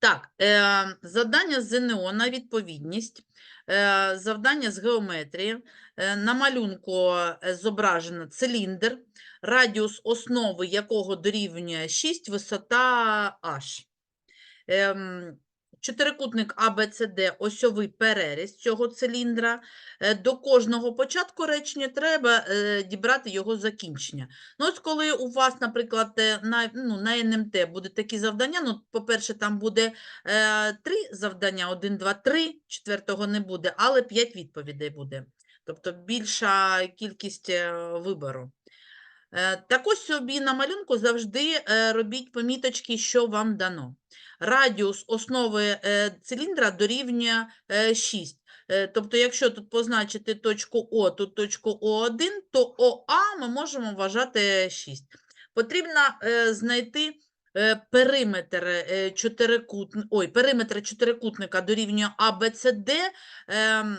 Так, е, завдання з ЗНО на відповідність, е, завдання з геометрії. Е, на малюнку е, зображено циліндр, радіус основи якого дорівнює 6, висота h. Ем, чотирикутник ABCD – осьовий переріз цього циліндра. Е, До кожного початку речення треба е, дібрати його закінчення. Ну, ось коли у вас, наприклад, е, на, ну, на НМТ буде такі завдання, ну, по-перше, там буде е, три завдання, один, два, три, четвертого не буде, але п'ять відповідей буде. Тобто більша кількість вибору. Так ось собі на малюнку завжди робіть поміточки, що вам дано. Радіус основи е, циліндра дорівнює е, 6. Е, Тобто, якщо тут позначити точку О, тут точку О1, то ОА ми можемо вважати 6. Потрібно е, знайти е, периметр, е, чотирикут... Ой, периметр чотирикутника дорівнює ем,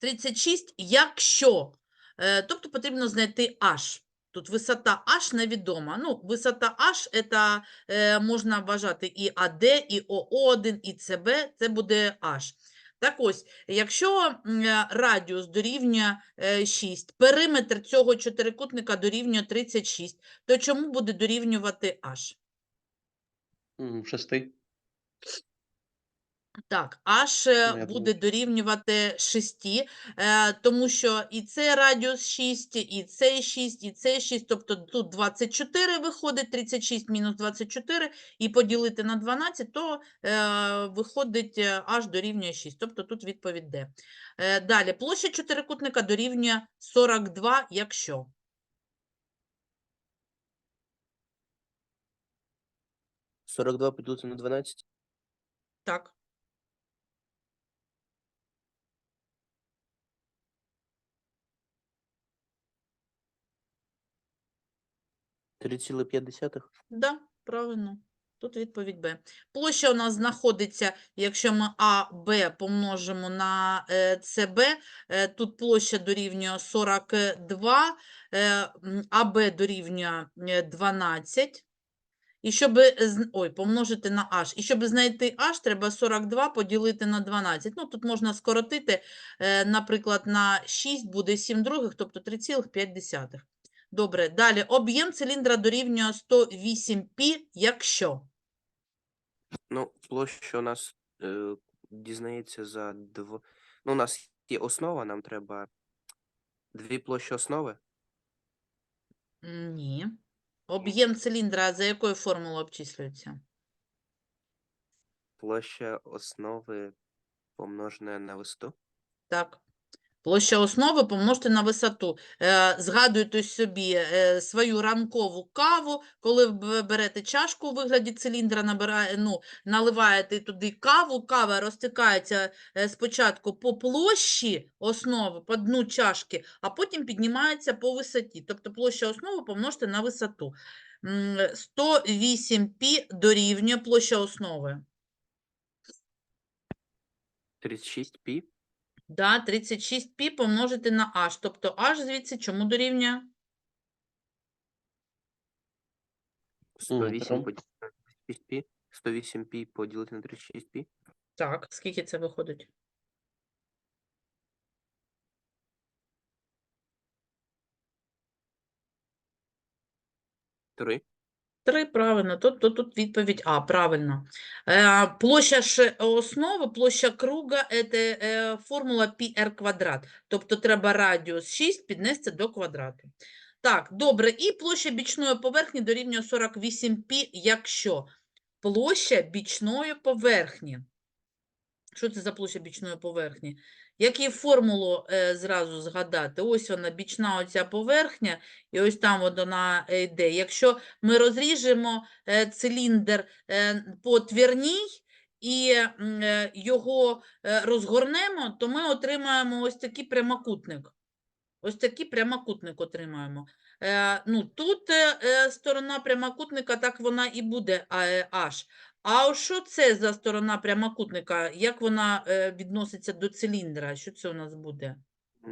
36, якщо. Е, Тобто потрібно знайти H. Тут висота H невідома. Ну, висота H – це е, можна вважати і АД, і ОО1, і ЦБ, це буде H. Так ось, якщо е, радіус дорівнює е, 6, периметр цього чотирикутника дорівнює 36, то чому буде дорівнювати H? М, Шести. Так, аж е, Ну, буде дорівнювати 6, е, тому що і це радіус 6, і цей 6, і цей 6, тобто тут 24 виходить, 36 мінус 24, і поділити на 12, то е, виходить е, аж дорівнює 6, тобто тут відповідь Д. Е, далі, площа чотирикутника дорівнює 42, якщо. Сорок два поділити на 12. Так, Три цілих п'ять десятих. Да, правильно. Тут відповідь Б. Площа у нас знаходиться, якщо ми А, Б помножимо на е, СБ, е, тут площа дорівнює 42, е, м, АБ дорівнює е, 12. І щоб, ой, помножити на H. І щоб знайти H, треба 42 поділити на 12. Ну, тут можна скоротити, наприклад, на 6 буде 7 других, тобто 3,5. Добре, далі. Об'єм циліндра дорівнює 108 π, якщо. Ну, площа у нас е, дізнається за дв... Ну, у нас є основа, нам треба дві площі основи. Ні. Об'єм циліндра за якою формулою обчислюється? Площа основи помножена на висоту. Так. Площа основи помножте на висоту. Е, згадуйте собі е, свою ранкову каву, коли ви берете чашку у вигляді циліндра, набирає, ну, наливаєте туди каву, кава розтикається е, спочатку по площі основи, по дну чашки, а потім піднімається по висоті. Тобто площа основи помножте на висоту. 108 пі дорівнює площа основи. 36 пі. Да, 36 пі помножити на h. Тобто h звідси чому дорівнює? 108 прям. поділити на 36 пі. 108 пі поділити на 36 пі. Так, скільки це виходить? Три. Три, правильно. Тобто тут відповідь А, правильно. Е, площа основи, площа круга – це е, формула πr квадрат. Тобто треба радіус 6 піднести до квадрату. Так, добре. І площа бічної поверхні дорівнює 48 π, якщо площа бічної поверхні. Що це за площа бічної поверхні? Як її формулу е, зразу згадати? Ось вона, бічна оця поверхня, і ось там вона е, йде. Якщо ми розріжемо е, циліндр е, по твірній і е, його е, розгорнемо, то ми отримаємо ось такий прямокутник. Ось такий прямокутник отримаємо. Е, ну, тут е, е, сторона прямокутника, так вона і буде е, аж. А що це за сторона прямокутника? Як вона е, відноситься до циліндра? Що це у нас буде?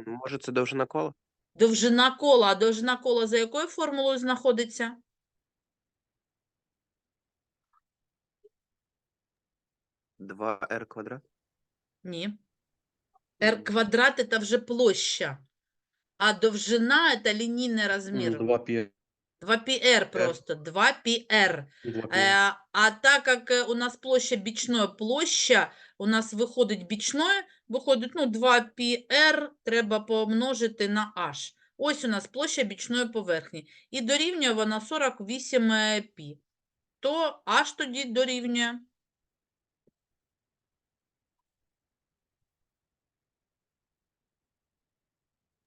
Може, це довжина кола? Довжина кола. А довжина кола за якою формулою знаходиться? 2r квадрат. Ні. R квадрат это вже площа, а довжина это лінійний розмір. 2 пі 2πr просто, 2πr. Э, а так как э, у нас площа бічної площа, у нас виходить бічною, виходить ну, 2πr треба помножити на h. Ось у нас площа бічної поверхні. І дорівнює вона 48 е, пі. То h тоді дорівнює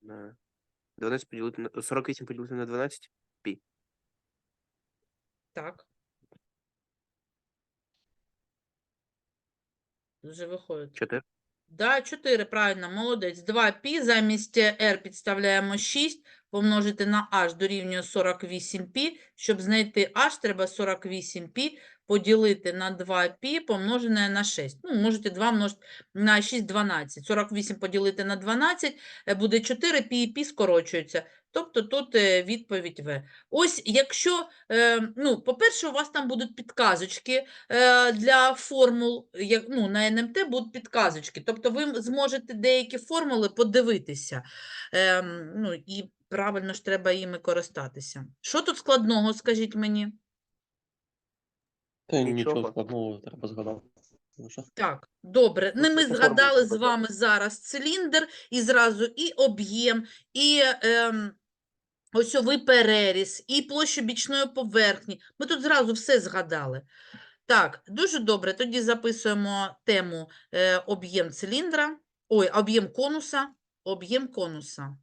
На 12 поділити на 48 поділити на 12. Так. Вже виходить. 4. Да, 4, правильно, молодець. 2 пі замість r підставляємо 6, помножити на h дорівнює 48 пі. Щоб знайти h, треба 48 пі поділити на 2 пі помножене на 6. Ну, можете 2 множити на 6, 12. 48 поділити на 12 е, буде 4, пі і пі скорочуються. Тобто тут е, відповідь В. Ось якщо, е, ну, по-перше, у вас там будуть підказочки, е, для формул, ну, на НМТ будуть підказочки. Тобто ви зможете деякі формули подивитися. Ем, ну, і правильно ж треба їми користатися. Що тут складного, скажіть мені? Та нічого складного треба згадати. Ну. Так, добре. Ну, Не ми згадали з вами зараз циліндр і зразу і об'єм, і ем, осьовий переріз, і площу бічної поверхні. Ми тут зразу все згадали. Так, дуже добре. Тоді записуємо тему е, об'єм циліндра, ой, об'єм конуса, об'єм конуса.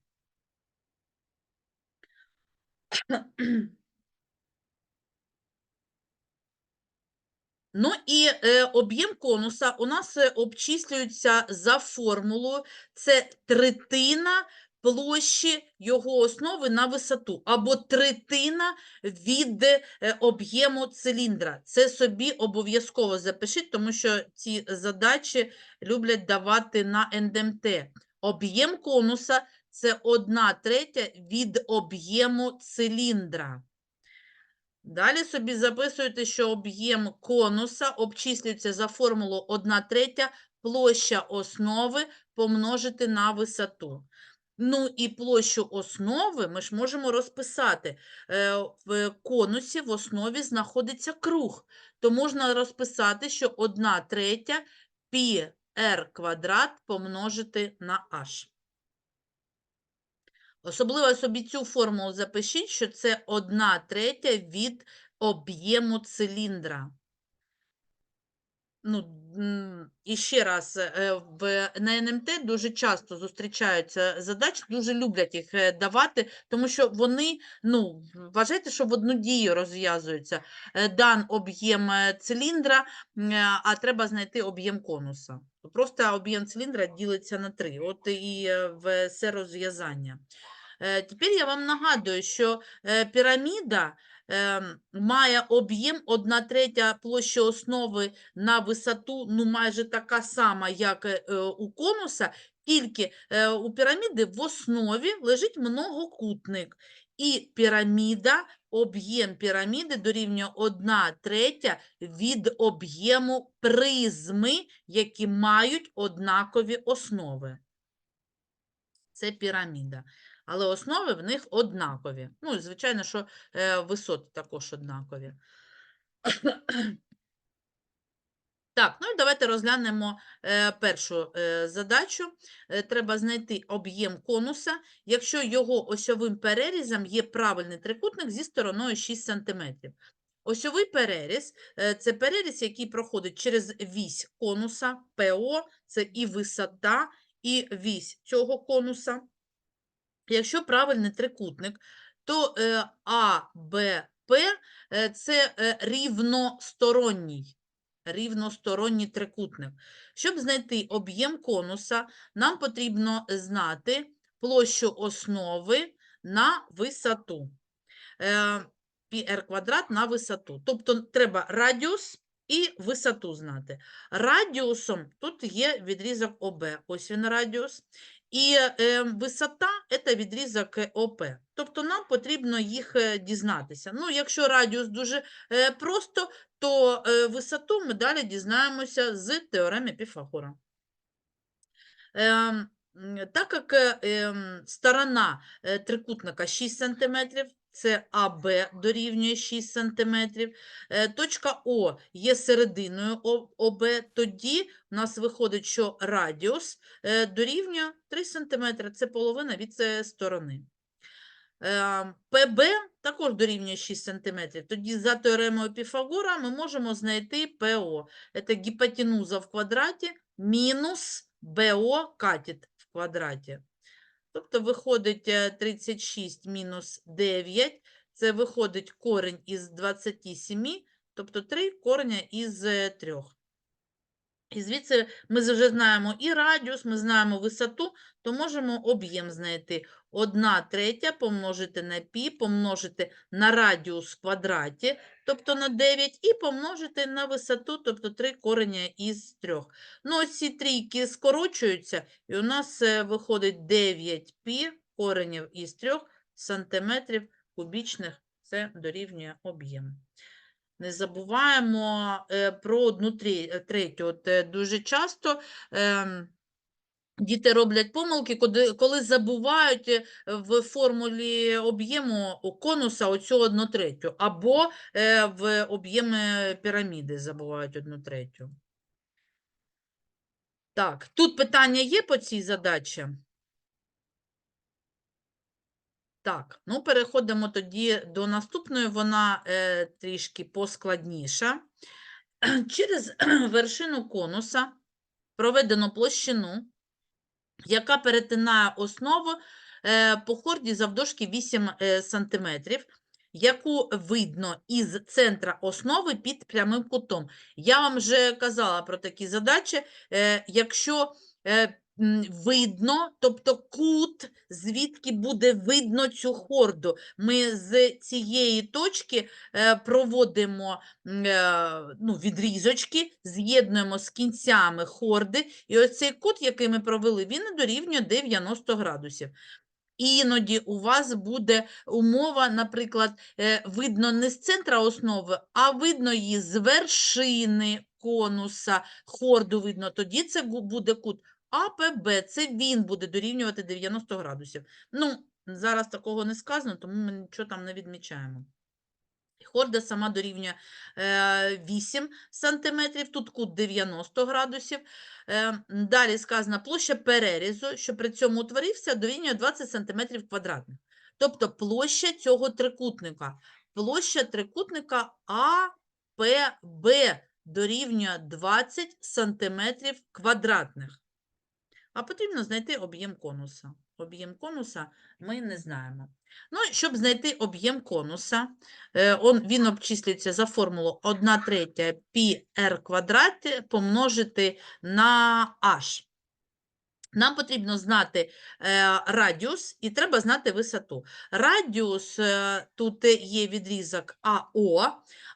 Ну і е, об'єм конуса у нас е, обчислюється за формулою. Це третина площі його основи на висоту, або третина від е, об'єму циліндра. Це собі обов'язково запишіть, тому що ці задачі люблять давати на НДМТ. Об'єм конуса – це 1 третя від об'єму циліндра. Далі собі записуєте, що об'єм конуса обчислюється за формулу 1 третя площа основи помножити на висоту. Ну і площу основи ми ж можемо розписати. Е, В конусі в основі знаходиться круг, то можна розписати, що 1 третя пі r квадрат помножити на h. Особливо собі цю формулу запишіть, що це 1 третя від об'єму циліндра. Ну, і ще раз, е, в, на НМТ дуже часто зустрічаються задачі, дуже люблять їх е, давати, тому що вони, ну, вважайте, що в одну дію розв'язуються. Е, Дан об'єм е, циліндра, а треба знайти об'єм конуса. Просто об'єм циліндра ділиться на 3. От і все розв'язання. Тепер я вам нагадую, що піраміда має об'єм 1 третя площі основи на висоту, ну майже така сама, як е, е, у конуса, тільки е, у піраміди в основі лежить многокутник. І піраміда, об'єм піраміди дорівнює 1 третя від об'єму призми, які мають однакові основи. Це піраміда. Але основи в них однакові. Ну, і звичайно, що е, висоти також однакові. Так, ну і давайте розглянемо е, першу е, задачу. Треба знайти об'єм конуса, якщо його осьовим перерізом є правильний трикутник зі стороною 6 см. Осьовий переріз це переріз, який проходить через вісь конуса ПО, це і висота, і вісь цього конуса. Якщо правильний трикутник, то е, АБП е, це е, рівносторонній, рівносторонній трикутник. Щоб знайти об'єм конуса, нам потрібно знати площу основи на висоту. Πr квадрат на висоту. Тобто треба радіус і висоту знати. Радіусом тут є відрізок ОБ. Ось він радіус. І е, висота – це відрізок ОП. Тобто нам потрібно їх е, дізнатися. Ну, якщо радіус дуже е, просто, то е, висоту ми далі дізнаємося з теореми Піфагора. Е, так як е, ем, сторона е, трикутника 6 см, це АБ дорівнює 6 см, е, точка О є серединою ОБ, тоді у нас виходить, що радіус е, дорівнює 3 см, це половина від е, сторони. ПБ також дорівнює 6 см. Тоді за теоремою Піфагора ми можемо знайти ПО. Це гіпотенуза в квадраті мінус БО катет в квадраті. Тобто виходить е, 36 мінус 9, це виходить корень із 27, тобто 3 кореня із 3. І звідси ми вже знаємо і радіус, ми знаємо висоту, то можемо об'єм знайти. 1 третя помножити на пі, помножити на радіус в квадраті, тобто на 9, і помножити на висоту, тобто 3 кореня із 3. Ну, ось ці трійки скорочуються, і у нас е, виходить 9 пі коренів із 3 сантиметрів кубічних, це дорівнює об'єм. Не забуваємо е, про одну е, третю. От, е, дуже часто ем, діти роблять помилки, коли, забувають в формулі об'єму конуса оцю одну третю, або в об'єми піраміди забувають одну третю. Так, тут питання є по цій задачі? Так, ну переходимо тоді до наступної, вона е, трішки поскладніша. Через вершину конуса проведено площину, яка перетинає основу е, по хорді завдовжки 8 е, см, яку видно із центра основи під прямим кутом. Я вам вже казала про такі задачі. Е, якщо е, видно, тобто кут, звідки буде видно цю хорду. Ми з цієї точки е, проводимо е, ну, відрізочки, з'єднуємо з кінцями хорди, і ось цей кут, який ми провели, він дорівнює 90 градусів. Іноді у вас буде умова, наприклад, е, видно не з центра основи, а видно її з вершини конуса, хорду видно. Тоді це буде кут АПБ, це він буде дорівнювати 90 градусів. Ну, зараз такого не сказано, тому ми нічого там не відмічаємо. Хорда сама дорівнює е, 8 см, тут кут 90 градусів. Е, Далі сказано площа перерізу, що при цьому утворився, дорівнює 20 см квадратних. Тобто площа цього трикутника. Площа трикутника АПБ дорівнює 20 см квадратних. А потрібно знайти об'єм конуса. Об'єм конуса ми не знаємо. Ну, щоб знайти об'єм конуса, е, він обчислюється за формулу 1 третя πr квадраті помножити на h. Нам потрібно знати е, радіус і треба знати висоту. Радіус е, тут є відрізок АО,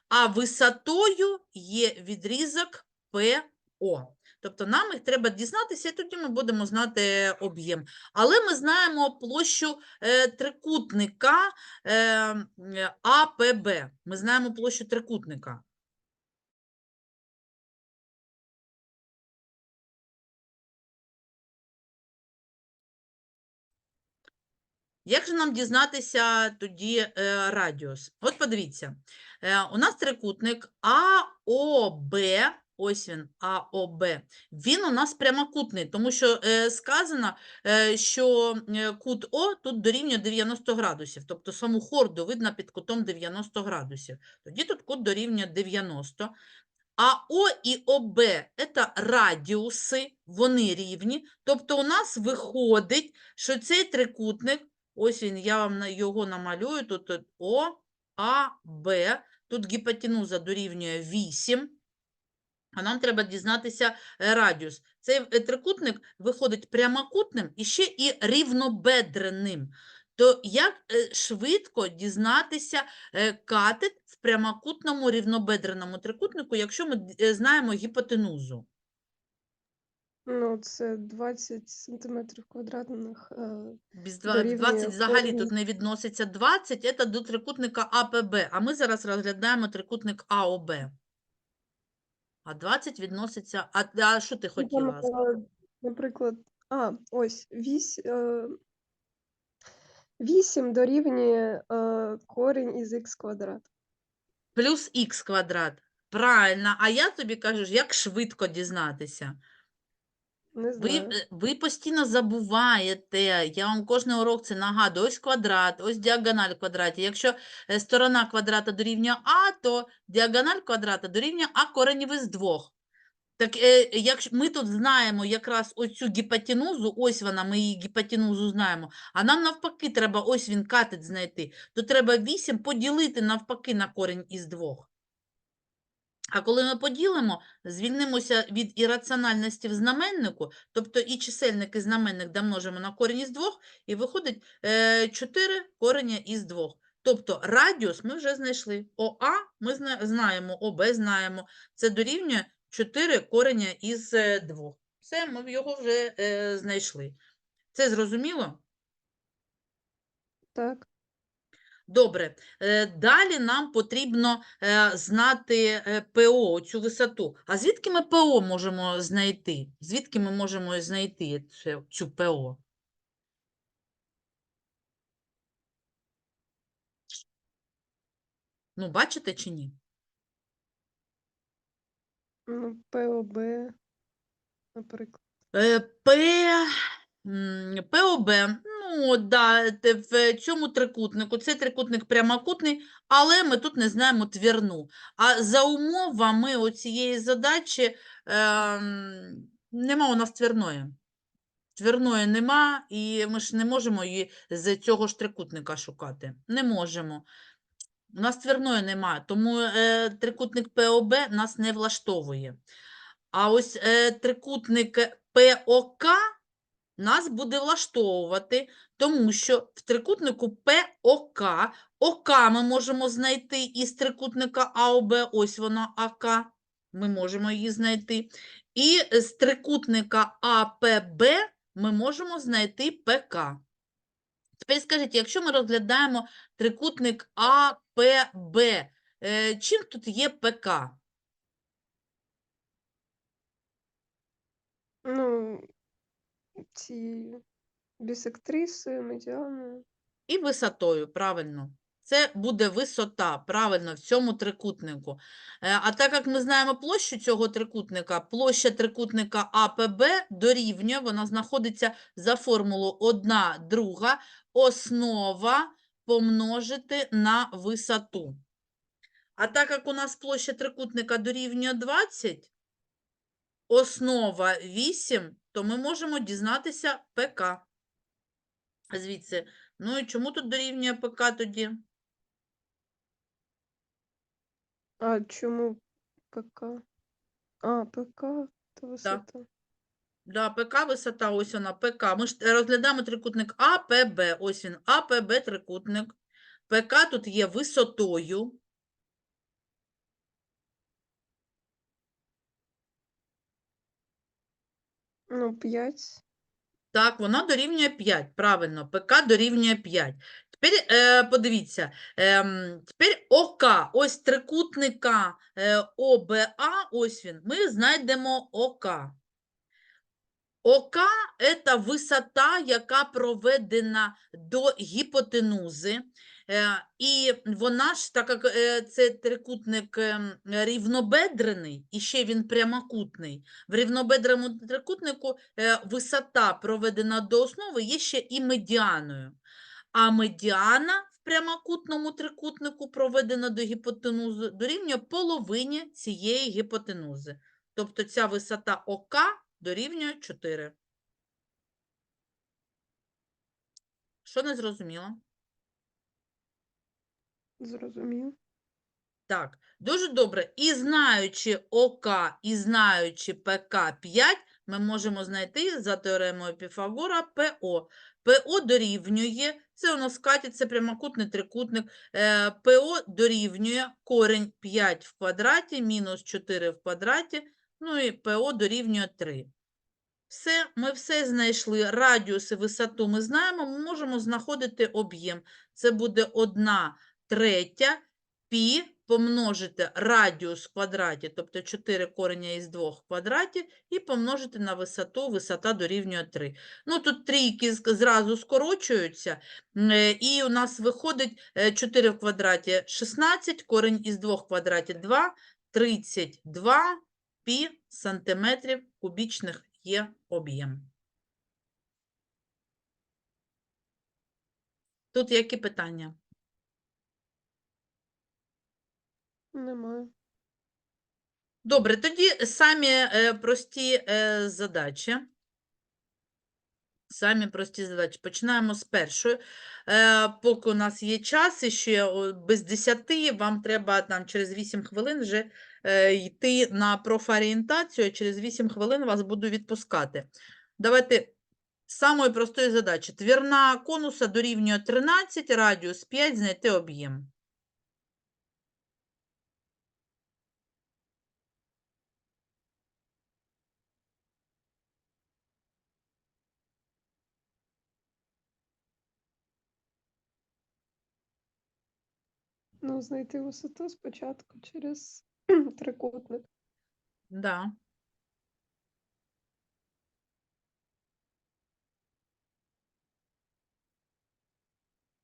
а висотою є відрізок ПО. Тобто нам їх треба дізнатися, і тоді ми будемо знати об'єм. Але ми знаємо площу е, трикутника е, АПБ. Ми знаємо площу трикутника. Як же нам дізнатися тоді е, радіус? От подивіться, е, у нас трикутник АОБ, ось він, АОБ, він у нас прямокутний, тому що е, сказано, е, що е, кут О тут дорівнює 90 градусів, тобто саму хорду видно під кутом 90 градусів. Тоді тут кут дорівнює 90. А О і ОБ – це радіуси, вони рівні. Тобто у нас виходить, що цей трикутник, ось він, я вам його намалюю, тут О, А, Б, тут гіпотенуза дорівнює 8, а нам треба дізнатися е, радіус. Цей е, трикутник виходить прямокутним і ще і рівнобедреним. То як е, швидко дізнатися катет в прямокутному рівнобедреному трикутнику, якщо ми знаємо гіпотенузу? Ну, це 20 сантиметрів квадратних. Без 20 взагалі тут не відноситься 20, це до трикутника АПБ, а ми зараз розглядаємо трикутник АОБ. А 20 відноситься, а, а що ти хотіла? там, е, Наприклад, а, ось 8, 8 дорівнює е, корінь із х квадрат. Плюс х квадрат. Правильно, а я тобі кажу, як швидко дізнатися. Не Ви, знаю. е, ви постійно забуваєте, я вам кожний урок це нагадую, ось квадрат, ось діагональ квадраті. Якщо е, сторона квадрата дорівнює А, то діагональ квадрата дорівнює А коренів із двох. Так е, якщо ми тут знаємо якраз оцю гіпотенузу, ось вона, ми її гіпотенузу знаємо, а нам навпаки треба ось він катет знайти, то треба 8 поділити навпаки на корінь із двох. А коли ми поділимо, звільнимося від ірраціональності в знаменнику, тобто і чисельник, і знаменник домножимо на корінь із двох, і виходить е, 4 кореня із двох. Тобто радіус ми вже знайшли. ОА ми знаємо, ОБ знаємо. Це дорівнює 4 кореня із е, двох. Все, ми його вже е, знайшли. Це зрозуміло? Так. Добре. Е, Далі нам потрібно е, знати е, ПО, цю висоту. А звідки ми ПО можемо знайти? Звідки ми можемо знайти цю ПО? Ну, бачите чи ні? Ну, ПОБ, наприклад. П, ПОБ, ну, да, в цьому трикутнику, це трикутник прямокутний, але ми тут не знаємо твірну. А за умовами оцієї задачі ем, нема у нас твірної. Твірної нема, і ми ж не можемо її з цього ж трикутника шукати. Не можемо. У нас твірної немає, тому е, трикутник ПОБ нас не влаштовує. А ось е, трикутник ПОК нас буде влаштовувати, тому що в трикутнику ПОК ОК ми можемо знайти із трикутника АОБ, ось вона АК, ми можемо її знайти. І з трикутника АПБ ми можемо знайти ПК. Тепер скажіть, якщо ми розглядаємо трикутник АПБ, е, чим тут є ПК? Ну, ці бісектриси, медіани. І висотою, правильно. Це буде висота, правильно, в цьому трикутнику. Е, А так як ми знаємо площу цього трикутника, площа трикутника АПБ дорівнює, вона знаходиться за формулу 1 друга, основа помножити на висоту. А так як у нас площа трикутника дорівнює 20, основа 8, то ми можемо дізнатися ПК. Звідси. Ну і чому тут дорівнює ПК тоді? А чому ПК? А, ПК то висота. Да, ПК висота, ось вона, ПК. Ми ж е, розглядаємо трикутник АПБ. Ось він, АПБ трикутник. ПК тут є висотою. Ну, 5. Так, воно дорівнює 5. Правильно, ПК дорівнює 5. Тепер е, подивіться, ем, тепер ОК, ось трикутника е, ОБА, ось він, ми знайдемо ОК. ОК – це висота, яка проведена до гіпотенузи. Е, І вона ж, так як е, це трикутник ем, рівнобедрений, і ще він прямокутний, в рівнобедреному трикутнику е, висота, проведена до основи, є ще і медіаною. А медіана в прямокутному трикутнику, проведена до гіпотенузи, дорівнює половині цієї гіпотенузи. Тобто ця висота ОК дорівнює 4. Що не зрозуміло? Зрозумів. Так, дуже добре. І знаючи ОК, і знаючи ПК 5, ми можемо знайти за теоремою Піфагора ПО. ПО дорівнює, це у нас катет, це прямокутний трикутник. Е, ПО дорівнює корінь 5 в квадраті мінус 4 в квадраті, ну і ПО дорівнює 3. Все, ми все знайшли. Радіус і висоту ми знаємо, ми можемо знаходити об'єм. Це буде 1 третя пі помножити радіус в квадраті, тобто 4 кореня із 2 в квадраті, і помножити на висоту, висота дорівнює 3. Ну, тут трійки зразу скорочуються, е, і у нас виходить е, 4 в квадраті 16, корень із 2 в квадраті 2, 32 пі сантиметрів кубічних є об'єм. Тут які питання? Немає. Добре, тоді самі е, прості е, задачі. Самі прості задачі. Починаємо з першої. Е, поки у нас є час, і ще без 10, вам треба там через 8 хвилин вже е, йти на профорієнтацію, а через 8 хвилин вас буду відпускати. Давайте з самої простої задачі. Твірна конуса дорівнює 13, радіус 5, знайти об'єм. Ну, знайти висоту спочатку через трикутник. Да.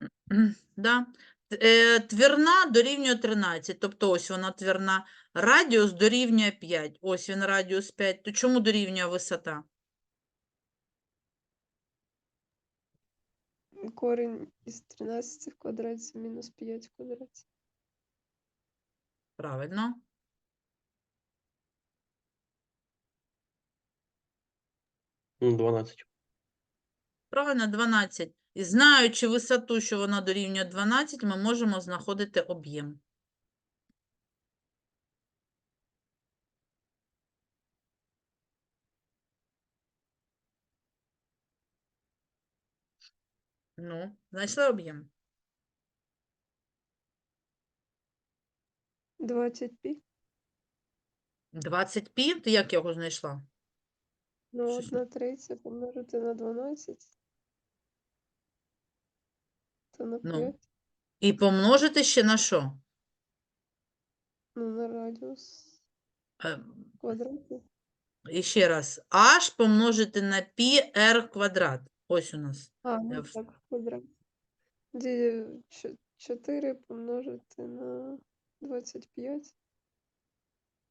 Да. Е, Твірна дорівнює 13, тобто ось вона твірна. Радіус дорівнює 5. Ось він радіус 5. То чому дорівнює висота? Корінь із 13 в квадраті мінус 5 в квадраті. Правильно. М, 12. Правильно, 12. І знаючи висоту, що вона дорівнює 12, ми можемо знаходити об'єм. Ну, знайшли об'єм. 20 пі. 20 пі, ти як його знайшла? Ну, Щось 1 третя помножити на 12. То на Ну. 5. І помножити ще на що? Ну, на радіус Е, в. І ще раз. H помножити на пі r квадрат. Ось у нас. А, ну в- так, в квадраті. 4 помножити на 25.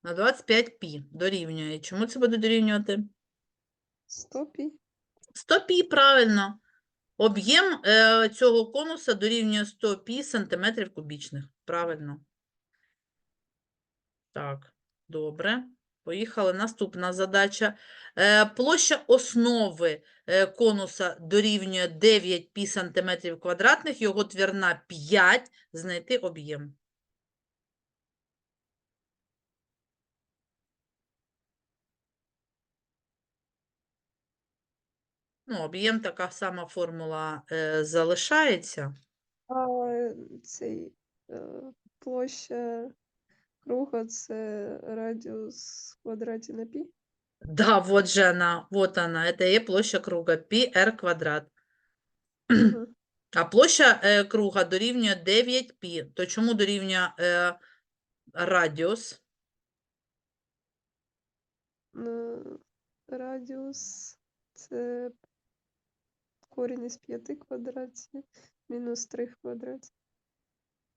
На 25 пі дорівнює. Чому це буде дорівнювати? 100 пі. 100 пі, правильно. Об'єм е, цього конуса дорівнює 100 пі сантиметрів кубічних. Правильно. Так, добре. Поїхали. Наступна задача. Е, площа основи е, конуса дорівнює 9 пі сантиметрів квадратних, його твірна 5, знайти об'єм. Ну, об'єм така сама формула е, залишається. А цей е, площа круга це радіус в квадраті на пі. Да, вот же она, вот она, это и є площа круга, πr квадрат. Мгм. А площа е, круга дорівнює 9 пі. То чому дорівнює е, радіус? Ну, радіус це корінь із 5 квадратів мінус 3 в квадраті.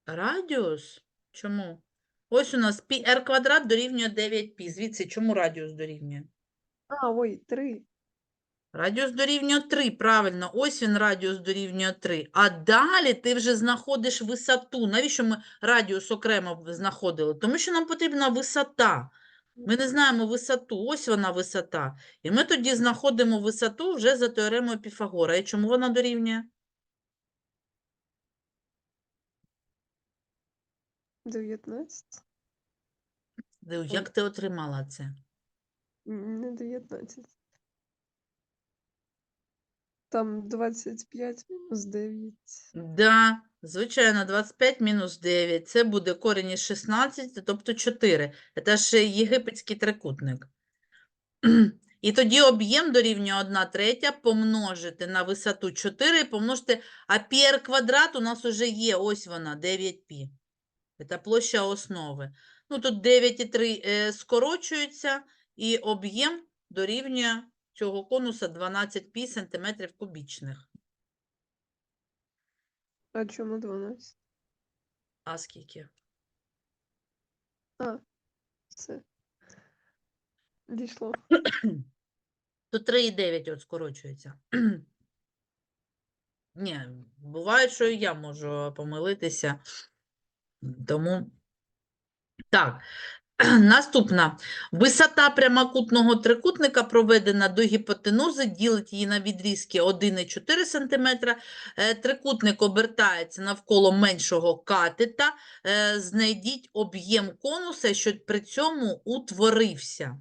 Радіус? Чому? Ось у нас πr квадрат дорівнює 9 пі. Звідси чому радіус дорівнює? А, ой, 3. Радіус дорівнює 3, правильно. Ось він радіус дорівнює 3. А далі ти вже знаходиш висоту. Навіщо ми радіус окремо знаходили? Тому що нам потрібна висота. Ми не знаємо висоту. Ось вона висота. І ми тоді знаходимо висоту вже за теоремою Піфагора. І чому вона дорівнює? 19. Диви, Як ти отримала це? Не 19. Там 25 мінус 9. Да, звичайно, 25 мінус 9. Це буде корінь із 16, тобто 4. Це ж єгипетський трикутник. І тоді об'єм дорівнює 1 третя помножити на висоту 4, помножити, а пір квадрат у нас уже є, ось вона, 9π. Це площа основи. Ну, тут 9,3 е, скорочується, і об'єм дорівнює цього конуса 12π сантиметрів кубічних. А чому 12? А скільки? А, все. Дійшло. Тут 3,9 от скорочується. Ні, буває, що і я можу помилитися. Тому так. Наступна. Висота прямокутного трикутника проведена до гіпотенузи, ділить її на відрізки 1,4 см. Трикутник обертається навколо меншого катета. Е, Знайдіть об'єм конуса, що при цьому утворився.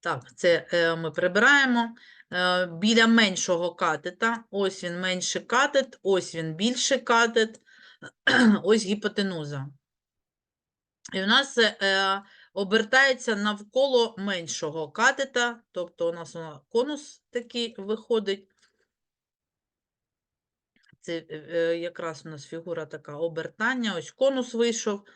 Так, це е, ми прибираємо. Е, біля меншого катета, ось він менший катет, ось він більший катет, ось гіпотенуза. І в нас е, обертається навколо меншого катета, тобто у нас вона- конус такий виходить. Це е, е, якраз у нас фігура така обертання, ось конус вийшов.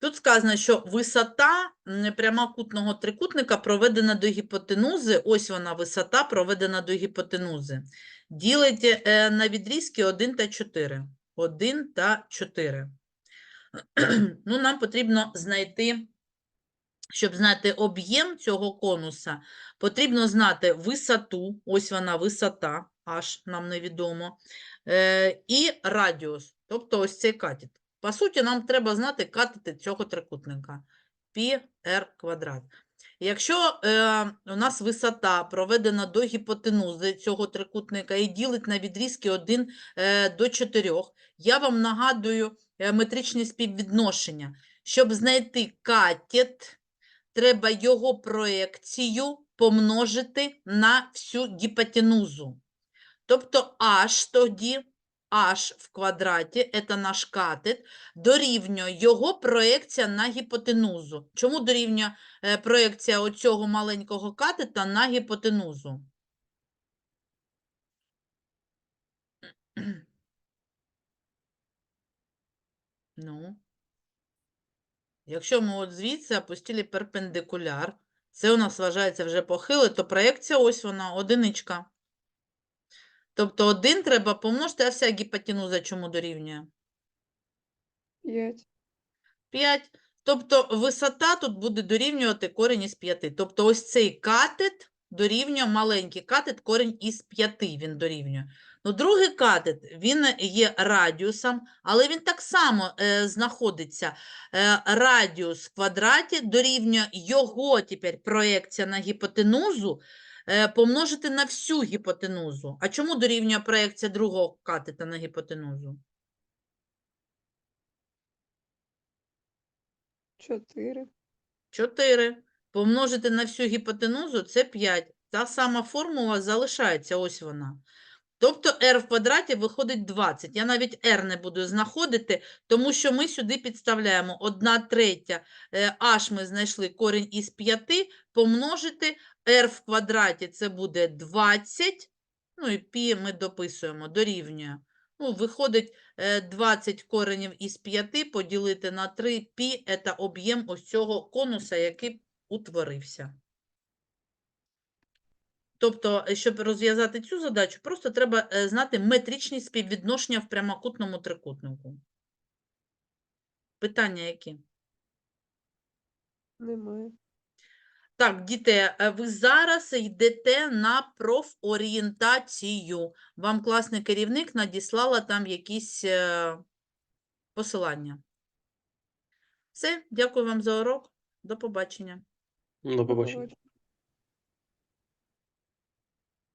Тут сказано, що висота прямокутного трикутника проведена до гіпотенузи, ось вона висота проведена до гіпотенузи. Ділить е, на відрізки 1 та 4. 1 та 4. Ну, нам потрібно знайти, щоб знати об'єм цього конуса, потрібно знати висоту, ось вона висота, аж нам невідомо, е, і радіус, тобто ось цей катет. По суті, нам треба знати катети цього трикутника. Пі r квадрат. Якщо е, у нас висота проведена до гіпотенузи цього трикутника і ділить на відрізки 1 е, до 4, я вам нагадую е, метричні співвідношення. Щоб знайти катет, треба його проекцію помножити на всю гіпотенузу. Тобто h тоді, h в квадраті, це наш катет, дорівнює його проекція на гіпотенузу. Чому дорівнює е, проекція оцього маленького катета на гіпотенузу? Ну, якщо ми от звідси опустили перпендикуляр, це у нас вважається вже похиле, то проекція ось вона, одиничка. Тобто один треба помножити, а вся гіпотенуза чому дорівнює? 5. 5. Тобто висота тут буде дорівнювати корінь із 5. Тобто ось цей катет дорівнює маленький катет, корінь із 5 він дорівнює. Ну, другий катет, він є радіусом, але він так само е, знаходиться. Е, радіус в квадраті дорівнює його тепер проекція на гіпотенузу помножити на всю гіпотенузу. А чому дорівнює проекція другого катета на гіпотенузу? 4. 4. Помножити на всю гіпотенузу – це 5. Та сама формула залишається, ось вона. Тобто r в квадраті виходить 20. Я навіть r не буду знаходити, тому що ми сюди підставляємо 1 третя, е, h ми знайшли корінь із 5, помножити r в квадраті це буде 20, ну і пі ми дописуємо, дорівнює. Ну, виходить е, 20 коренів із 5 поділити на 3 пі – це об'єм ось цього конуса, який утворився. Тобто, е, щоб розв'язати цю задачу, просто треба е, знати метричні співвідношення в прямокутному трикутнику. Питання які? Немає. Так, діти, е, ви зараз йдете на профорієнтацію. Вам класний керівник надіслала там якісь посилання. Все, дякую вам за урок. До побачення. До побачення.